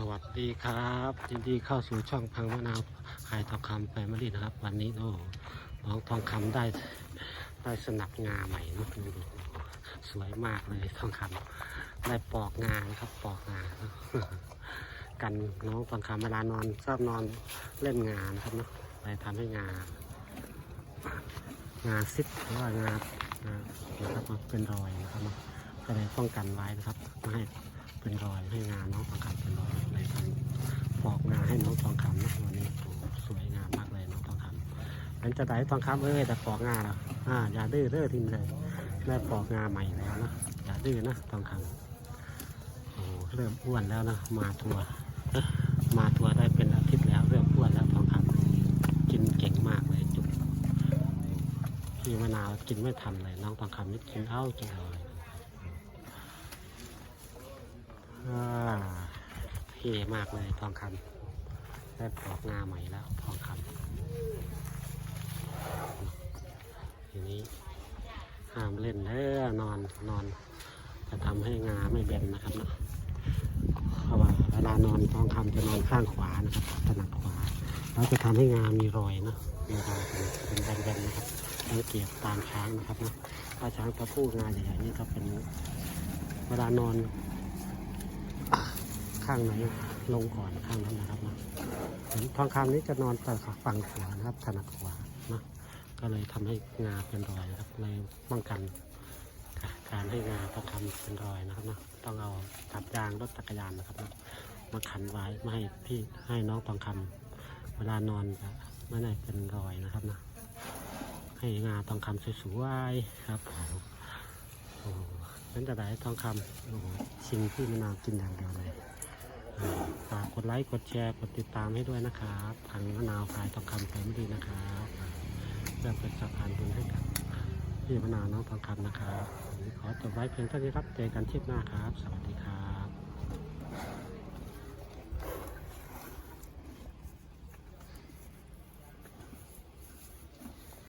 สวัสดีครับยินดีเข้าสู่ช่องพังมะนาวขายทองคำแฟมิลี่นะครับ วันนี้โอ้น้องทองคำได้ได้สนับงาใหม่นะดูดูสวยมากเลยทองคำได้ปอกงานครับปอกงากันน้องทองคำเวลานอนชอบนอนเล่นงานครับเนาะไปทำให้งางาซิดหรือว่างานะครับเป็นรอยนะครับก็เลยป้องกันไว้นะครับไม่ให้ เป็นรอยให้งานน้องทองคำเป็นรอยเลยทำปอกงาให้น้องทองคำนะวันนี้สวยงามมากเลยน้องทองคำเป็นจะได้ทองคำเอ้ยแต่ปอกงาแล้วอ่าอย่าดื้อเด้อทีมเลยได้ปอกงาใหม่แล้วนะอย่าดื้อนะทองคำโอ้เริ่มอ้วนแล้วนะมาทัวร์มาทัวร์ได้เป็นอาทิตย์แล้วเริ่มอ้วนแล้วทองคำกินเก่งมากเลยจุกพี่มะนาวกินไม่ทันเลยน้องทองคำนี่กินเอ้ากินเอาเลยอ่าเท่มากเลยทองคำได้ปลอกงาใหม่แล้วทองคำทีนี้ห้ามเล่นเด้อนอนนอน จะทำให้งาไม่เบนนะครับเนาะเพราะว่าเวลานอนทองคำจะนอนข้างขวานะครับถนัดขวาแล้วจะทำให้งามีรอยเนาะมีรอยเป็นเป็นแบนๆนะครับสังเกตตามช้างนะครับนะถ้าช้างตัวผู้งาใหญ่ๆนี่ก็เป็นเวลานอน ข้างไหนลงก่อนข้างนั้นนะครับนะเห็นทองคำนี้จะนอนแต่ฝั่งขวานะครับถนัดขวานะก็เลยทำให้งาเป็นรอยนะครับเลยป้องกันการให้งาทองคำเป็นรอยนะครับนะต้องเอาตัดยางรถจักรยานนะครับนะมาขันไว้ไม่ให้พี่ให้น้องทองคำเวลานอนจะไม่ได้เป็นรอยนะครับนะให้งาทองคำสวยๆครับผมโอ้เป็นแต่ไหนทองคำโอ้โหชิงที่มะนากินอย่างเดียวเลย ฝากกดไลค์ กดแชร์ กดติดตามให้ด้วยนะครับทางมะนาวขายทองคำแฟมิลี่นะครับเพื่อเป็นสะพานบุญให้กับพี่มะนาวน้องทองคำนะครับนี่ขอจบไว้เพียงเท่านี้ครับ เจอกันคลิปหน้าครับ สวัสดีครับ